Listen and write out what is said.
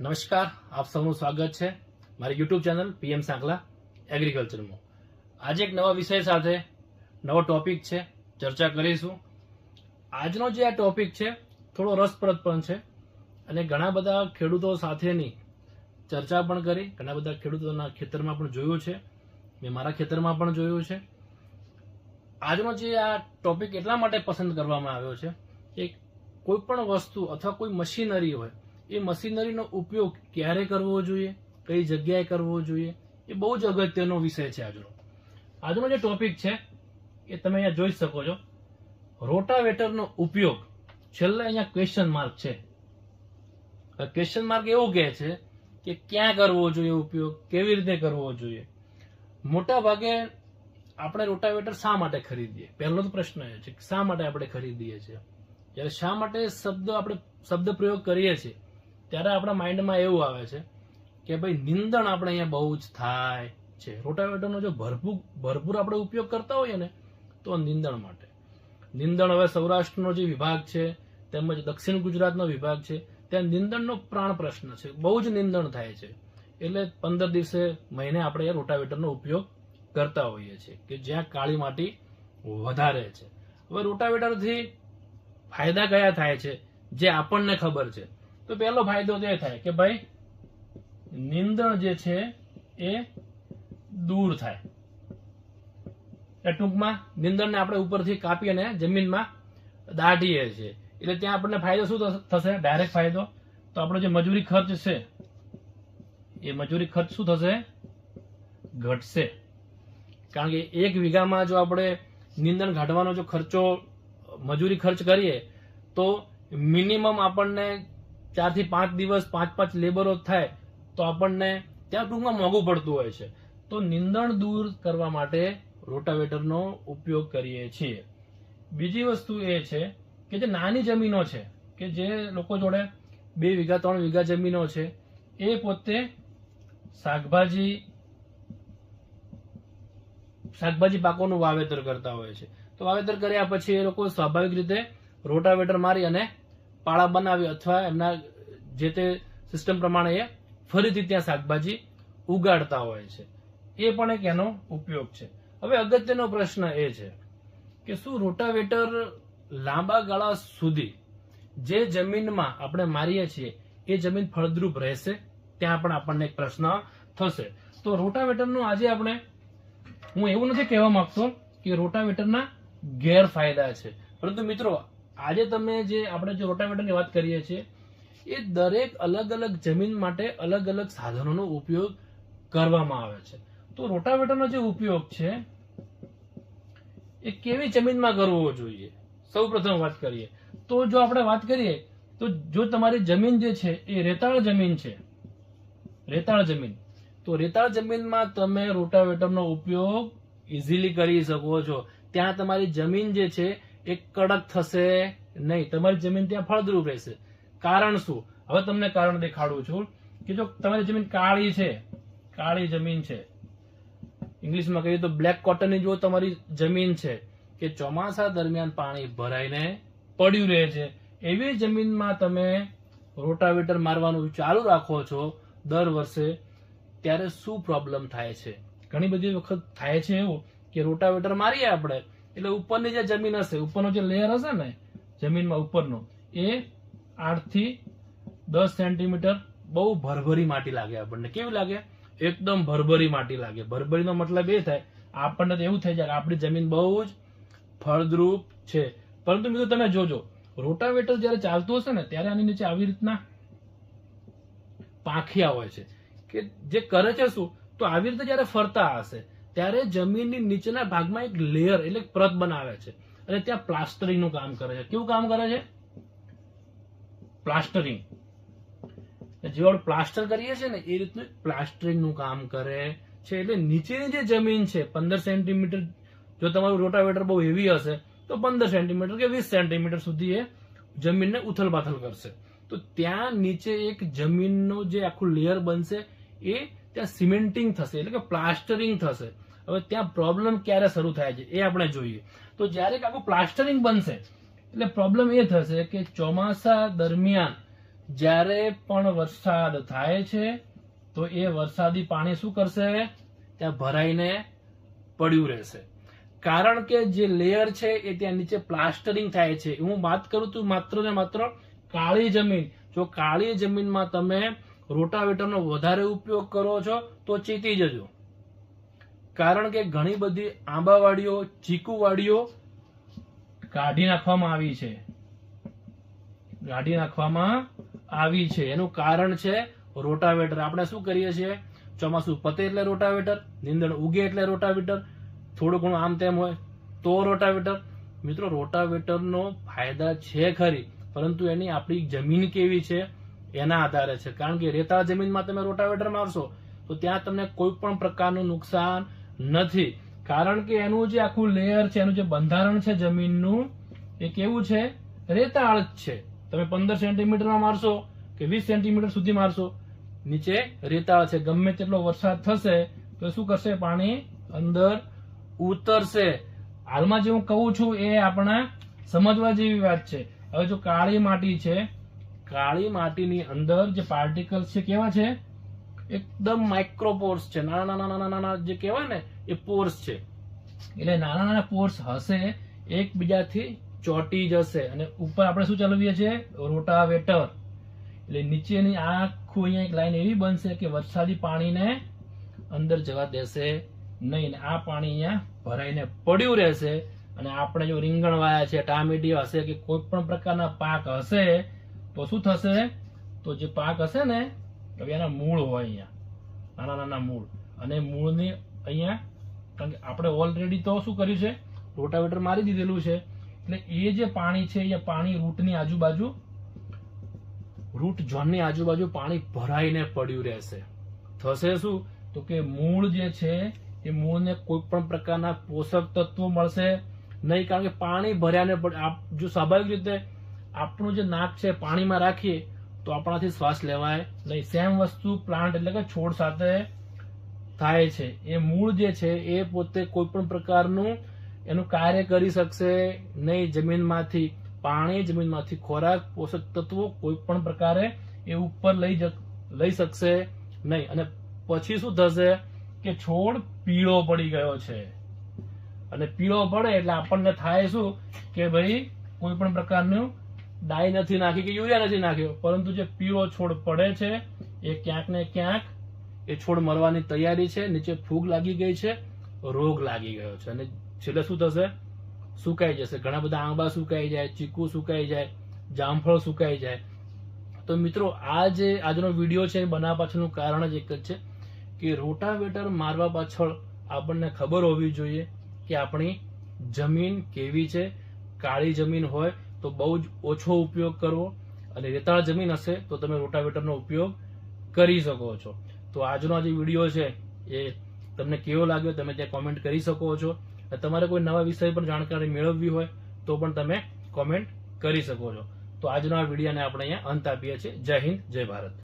નમસ્કાર, આપ સૌનું સ્વાગત છે મારી યુટ્યુબ ચેનલ પીએમ સાંકલા એગ્રીકલ્ચરમાં. આજે એક નવા વિષય સાથે નવો ટોપિક છે, ચર્ચા કરીશું. આજનો જે આ ટોપિક છે, થોડો રસપ્રદ પણ છે અને ઘણા બધા ખેડૂતો સાથેની ચર્ચા પણ કરી, ઘણા બધા ખેડૂતોના ખેતરમાં પણ જોયું છે. મેં મારા ખેતરમાં પણ જોયું છે. આજનો જે આ ટોપિક એટલા માટે પસંદ કરવામાં આવ્યો છે કે કોઈ પણ વસ્તુ અથવા કોઈ મશીનરી હોય એ મશીનરીનો ઉપયોગ ક્યારે કરવો જોઈએ? કઈ જગ્યાએ કરવો જોઈએ? એ બહુ જ અગત્યનો વિષય છે આજનો. આજનો જે ટોપિક છે, એ તમે અહીંયા જોઈ શકો છો. રોટાવેટરનો ઉપયોગ છેલ્લે અહીંયા ક્વેશ્ચન માર્ક છે. ક્વેશ્ચન માર્ક એવું કહે છે કે ક્યાં કરવો જોઈએ ઉપયોગ? કેવી રીતે કરવો જોઈએ? મોટા ભાગે આપણે રોટાવેટર શા માટે ખરીદીએ? પહેલો તો પ્રશ્ન એ છે કે શા માટે આપણે ખરીદીએ છીએ? જ્યારે શા માટે શબ્દ આપણે, શબ્દ પ્રયોગ કરીએ છીએ? ત્યારે આપણા માઇન્ડમાં એવું આવે છે કે ભાઈ નિંદણ આપણે અહીંયા બહુ જ થાય છે. રોટાવેટરનો જો ભરપૂર ભરપૂર આપણે ઉપયોગ કરતા હોઈએ ને, તો નિંદણ માટે. નિંદણ હવે સૌરાષ્ટ્રનો જે વિભાગ છે, તેમજ દક્ષિણ ગુજરાતનો વિભાગ છે, ત્યાં નિંદણનો પ્રાણ પ્રશ્ન છે. બહુ જ નિંદણ થાય છે. એટલે પંદર દિવસે મહિને આપણે રોટાવેટરનો ઉપયોગ કરતા હોઈએ છીએ, કે જ્યાં કાળી માટી વધારે છે. હવે રોટાવેટરથી ફાયદા કયા થાય છે, જે આપણને ખબર છે? તો પહેલો ફાયદો એ થાય કે ભાઈ નિંદણ જે છે એ દૂર થાય. એ ટૂંકમાં નિંદણને આપણે ઉપરથી કાપી અને જમીનમાં દાઢીએ છીએ. એટલે ત્યાં આપણને ફાયદો શું થશે? ડાયરેક્ટ ફાયદો. તો આપણો જે મજૂરી ખર્ચ છે, એ મજૂરી ખર્ચ શું થશે? ઘટશે. કારણ કે એક વીઘામાં જો આપણે નિંદણ કાઢવાનો જો ખર્ચો, મજૂરી ખર્ચ કરીએ, તો મિનિમમ આપણને ચારથી પાંચ દિવસ પાંચ પાંચ લેબરો થાય, તો આપણને ત્યાં ટૂંકમાં મોંઘું પડતું હોય છે. તો નિંદણ દૂર કરવા માટે રોટાવેટરનો ઉપયોગ કરીએ છીએ. બીજી વસ્તુ એ છે કે જે નાની જમીનો છે, કે જે લોકો જોડે બે વીઘા, ત્રણ વીઘા જમીનો છે, એ પોતે શાકભાજી શાકભાજી પાકોનું વાવેતર કરતા હોય છે. તો વાવેતર કર્યા પછી એ લોકો સ્વાભાવિક રીતે રોટાવેટર મારી અને પાળા બનાવી અથવા એમના જે તે સિસ્ટમ પ્રમાણે એ ફરીથી ત્યાં શાકભાજી ઉગાડતા હોય છે. એ પણ એક એનો ઉપયોગ છે. હવે અગત્યનો પ્રશ્ન એ છે કે શું રોટાવેટર લાંબા ગાળા સુધી જે જમીનમાં આપણે મારીએ છીએ, એ જમીન ફળદ્રુપ રહેશે? ત્યાં પણ આપણને એક પ્રશ્ન થશે. તો રોટાવેટરનું આજે આપણે, હું એવું નથી કહેવા માંગતો કે રોટાવેટરના ગેરફાયદા છે. પરંતુ મિત્રો આજે તમે જે આપણે જે રોટાવેટરની વાત કરીએ છીએ, એ દરેક અલગ અલગ જમીન માટે અલગ અલગ સાધનોનો ઉપયોગ કરવામાં આવે છે. તો રોટાવેટરનો જે ઉપયોગ છે, એ કેવી જમીનમાં કરવો જોઈએ? સૌ પ્રથમ વાત કરીએ. તો જો આપણે વાત કરીએ, તો જો તમારી જમીન જે છે, એ રેતાળ જમીન છે, રેતાળ જમીન, તો રેતાળ જમીનમાં તમે રોટાવેટરનો ઉપયોગ ઇઝીલી કરી શકો છો. ત્યાં તમારી જમીન જે છે એ કડક થશે નહીં. તમારી જમીન ત્યાં ફળદ્રુપ રહેશે. કારણ શું? હવે તમને કારણ દેખાડું છું કે જો તમારી જમીન કાળી છે, કાળી જમીન છે. ઇંગ્લિશમાં કહીએ તો બ્લેક કોટનની જો તમારી જમીન છે કે ચોમાસા દરમિયાન પાણી ભરાઈને પડ્યું રહે છે. એવી જમીનમાં તમે રોટાવેટર મારવાનું ચાલુ રાખો છો દર વર્ષે, ત્યારે શું પ્રોબ્લેમ થાય છે? ઘણી બધી વખત થાય છે એવું કે રોટાવેટર મારીએ આપણે. એટલે ઉપરની જે જમીન હશે, ઉપરનો જે લેયર હશે ને, જમીનમાં ઉપરનો, એ આઠથી દસ સેન્ટીમીટર બહુ ભરભરી માટી લાગે આપણને. કેવી લાગે? એકદમ ભરભરી માટી લાગે. ભરભરીનો મતલબ એ થાય, આપણને તો એવું થઈ જાય આપણી જમીન બહુ જ ફળદ્રુપ છે. પરંતુ મિત્રો તમે જોજો, રોટાવેટર જ્યારે ચાલતું હશે ને, ત્યારે આની નીચે આવી રીતના પાંખિયા હોય છે. કે જે કરે છે શું? તો આવી રીતે જ્યારે ફરતા હશે ત્યારે જમીનની નીચેના ભાગમાં એક લેયર એટલે પ્રત બનાવે છે. અને ત્યાં પ્લાસ્ટરિંગનું કામ કરે છે. કેવું કામ કરે છે? પ્લાસ્ટરિંગ જેવા પ્લાસ્ટર કરીએ છીએ ને, એ રીતનું પ્લાસ્ટરિંગનું કામ કરે છે. એટલે નીચેની જે જમીન છે, પંદર સેન્ટીમીટર જો તમારું રોટાવેટર બહુ હેવી હશે, તો પંદર સેન્ટીમીટર કે વીસ સેન્ટીમીટર સુધી એ જમીનને ઉથલ પાથલ કરશે. તો ત્યાં નીચે એક જમીનનું જે આખું લેયર બનશે, એ ત્યાં સિમેન્ટિંગ થશે, એટલે કે પ્લાસ્ટરિંગ થશે. હવે ત્યાં પ્રોબ્લેમ ક્યારે શરૂ થાય છે એ આપણે જોઈએ. તો જ્યારે આખું પ્લાસ્ટરિંગ બનશે, એટલે પ્રોબ્લેમ એ થશે કે ચોમાસા દરમિયાન જ્યારે પણ વરસાદ થાય છે, તો એ વરસાદી પાણી શું કરશે? ત્યાં ભરાઈને પડ્યું રહેશે. કારણ કે જે લેયર છે એ ત્યાં નીચે પ્લાસ્ટરિંગ થાય છે. હું વાત કરું છું માત્ર ને માત્ર કાળી જમીન. જો કાળી જમીનમાં તમે રોટાવેટરનો વધારે ઉપયોગ કરો છો, તો ચેતી જજો. કારણ કે ઘણી બધી આંબાવાડીઓ, ચીકુવાડીઓ કાઢી નાખવામાં આવી છે. કાઢી નાખવામાં આવી છે. એનું કારણ છે રોટાવેટર. આપણે શું કરીએ છીએ? ચોમાસું પતે એટલે રોટાવેટર, નીંદણ ઉગે એટલે રોટાવેટર, થોડું ઘણું આમ તેમ હોય તો રોટાવેટર. મિત્રો, રોટાવેટરનો ફાયદા છે ખરી, પરંતુ એની આપણી જમીન કેવી છે એના આધારે છે. કારણ કે રેતાળ જમીનમાં તમે રોટાવેટર મારશો, તો ત્યાં તમને કોઈ પણ પ્રકારનું નુકસાન નથી. કારણ કે એનું જે આખું લેયર છે, એનું જે બંધારણ છે જમીનનું, એ કેવું છે? રેતાળ જ છે. તમે પંદર સેન્ટીમીટરમાં મારશો કે વીસ સેન્ટીમીટર સુધી મારશો, નીચે રેતાળ છે. ગમે તેટલો વરસાદ થશે તો શું કરશે? પાણી અંદર ઉતરશે. હાલમાં જે હું કહું છું એ આપણા સમજવા જેવી વાત છે. હવે જો કાળી માટી છે, કાળી માટીની અંદર જે પાર્ટિકલ્સ છે, કેવા છે? એકદમ માઇક્રોપોર્સ છે. નાના નાના નાના નાના જે કહેવાય ને, એ પોર્સ છે. એટલે નાના નાના પોર્સ હશે, એકબીજાથી ચોટી જશે અને ઉપર આપણે શું ચલાવીએ છીએ? રોટાવેટર. એટલે નીચેની આખું અહીંયા એક લાઈન એવી બનશે કે વરસાદી પાણીને અંદર જવા દેશે નહીં. આ પાણી અહીંયા ભરાઈને પડ્યું રહેશે. અને આપણે જો રીંગણ વાયા છે, ટામેટી હશે કે કોઈ પણ પ્રકારના પાક હશે, તો શું થશે? તો જે પાક હશે ને હવે એના મૂળ હોય અહીંયા. નાના નાના મૂળ. અને મૂળને અહીંયા, કારણ કે આપણે ઓલરેડી તો શું કર્યું છે? રોટાવેટર મારી દીધેલું છે. એટલે એ જે પાણી છે, એ પાણી રૂટની આજુબાજુ, રૂટ ઝોનની આજુબાજુ પાણી ભરાઈને પડ્યું રહેશે. થશે શું? તો કે મૂળ જે છે, એ મૂળને કોઈ પણ પ્રકારના પોષક તત્વો મળશે નહીં, કારણ કે પાણી ભર્યાને જો સ્વાભાવિક રીતે આપણું જે નાક છે, પાણીમાં રાખીએ તો આપણાથી શ્વાસ લેવાય નહીં. સેમ વસ્તુ પ્લાન્ટ એટલે કે છોડ સાથે થાય છે. એ મૂળ જે છે, એ પોતે કોઈ પણ પ્રકારનું એનું કાર્ય કરી શકશે નહીં. જમીનમાંથી, પાણી, જમીનમાંથી ખોરાક, પોષક તત્વો કોઈ પણ પ્રકારે એ ઉપર લઈ લઈ શકશે નહીં. અને પછી શું થશે કે છોડ પીળો પડી ગયો છે. અને પીળો પડે એટલે આપણને થાય શું કે ભાઈ કોઈ પણ પ્રકારનું ડાઈ નથી નાખી કે યુરિયા નથી નાખ્યો. પરંતુ જે પીળો છોડ પડે છે, એ ક્યાંક ને ક્યાંક એ છોડ મરવાની તૈયારી છે, નીચે ફૂગ લાગી ગઈ છે, રોગ લાગી ગયો છે. અને છેલ્લે શું થશે? સુકાઈ જશે. ઘણા બધા આંબા સુકાઈ જાય, ચીકુ સુકાઈ જાય, જામફળ સુકાઈ જાય. તો મિત્રો, આ જે આજનો વીડિયો છે, એ બનાવવા પાછળનું કારણ જ એક જ છે કે રોટાવેટર મારવા પાછળ આપણને ખબર હોવી જોઈએ કે આપણી જમીન કેવી છે, કાળી જમીન હોય તો બહુ જ ઓછો ઉપયોગ કરવો અને રેતાળ જમીન હશે તો તમે રોટાવેટરનો ઉપયોગ કરી શકો છો. તો આજનો જે વીડિયો છે એ તમને કેવો લાગ્યો તમે ત્યાં કોમેન્ટ કરી શકો છો. તમારે કોઈ નવા વિષય પર જાણકારી મેળવવી હોય તો પણ તમે કોમેન્ટ કરી શકો છો. તો આજનો આ વિડીયોને આપણે અહીંયા અંત આપીએ છીએ. જય હિન્દ, જય ભારત.